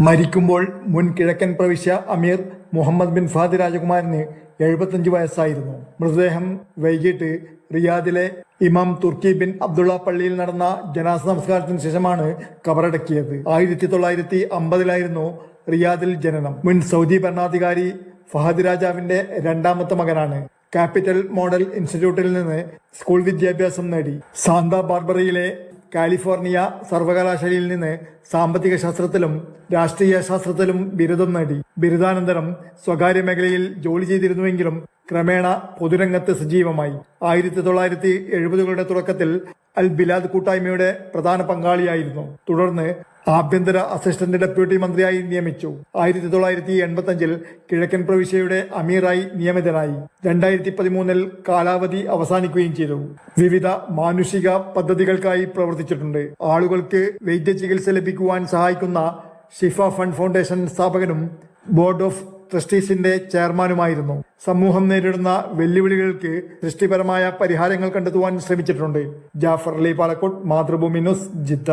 മരിക്കുമ്പോൾ മുൻ കിഴക്കൻ പ്രവിശ്യ അമീർ മുഹമ്മദ് ബിൻ ഫാദി രാജകുമാരന് എഴുപത്തഞ്ച് വയസ്സായിരുന്നു. മൃതദേഹം വൈകിട്ട് റിയാദിലെ ഇമാം തുർക്കി ബിൻ അബ്ദുള്ള പള്ളിയിൽ നടന്ന ജനാസ നമസ്കാരത്തിന് ശേഷമാണ് കബറടക്കിയത്. ആയിരത്തി തൊള്ളായിരത്തി അമ്പതിലായിരുന്നു റിയാദിൽ ജനനം. മുൻ സൗദി ഭരണാധികാരി ഫഹദ് രാജാവിന്റെ രണ്ടാമത്തെ മകനാണ്. ക്യാപിറ്റൽ മോഡൽ ഇൻസ്റ്റിറ്റ്യൂട്ടിൽ നിന്ന് സ്കൂൾ വിദ്യാഭ്യാസം നേടി. സാന്താ ബാർബറയിലെ കാലിഫോർണിയ സർവകലാശാലയിൽ നിന്ന് സാമ്പത്തിക ശാസ്ത്രത്തിലും രാഷ്ട്രീയ ശാസ്ത്രത്തിലും ബിരുദം നേടി. ബിരുദാനന്തരം സ്വകാര്യ മേഖലയിൽ ജോലി ചെയ്തിരുന്നുവെങ്കിലും ക്രമേണ പൊതുരംഗത്ത് സജീവമായി. ആയിരത്തി തൊള്ളായിരത്തി എഴുപതുകളുടെ തുടക്കത്തിൽ അൽ ബിലാദ് കൂട്ടായ്മയുടെ പ്രധാന പങ്കാളിയായിരുന്നു. തുടർന്ന് ആഭ്യന്തര അസിസ്റ്റന്റ് ഡെപ്യൂട്ടി മന്ത്രിയായി നിയമിച്ചു. ആയിരത്തി തൊള്ളായിരത്തി എൺപത്തി അഞ്ചിൽ കിഴക്കൻ പ്രവിശ്യയുടെ അമീറായി നിയമിതനായി. രണ്ടായിരത്തി പതിമൂന്നിൽ കാലാവധി അവസാനിക്കുകയും ചെയ്തു. വിവിധ മാനുഷിക പദ്ധതികൾക്കായി പ്രവർത്തിച്ചിട്ടുണ്ട്. ആളുകൾക്ക് വൈദ്യ ചികിത്സ ലഭിക്കുവാൻ സഹായിക്കുന്ന ഷിഫ ഫണ്ട് ഫൗണ്ടേഷൻ സ്ഥാപകനും ബോർഡ് ഓഫ് ട്രസ്റ്റീസിന്റെ ചെയർമാനുമായിരുന്നു. സമൂഹം നേരിടുന്ന വെല്ലുവിളികൾക്ക് സൃഷ്ടിപരമായ പരിഹാരങ്ങൾ കണ്ടെത്തുവാൻ ശ്രമിച്ചിട്ടുണ്ട്. Jafar Ali Palakkot Mathrubhumi news Jeddah.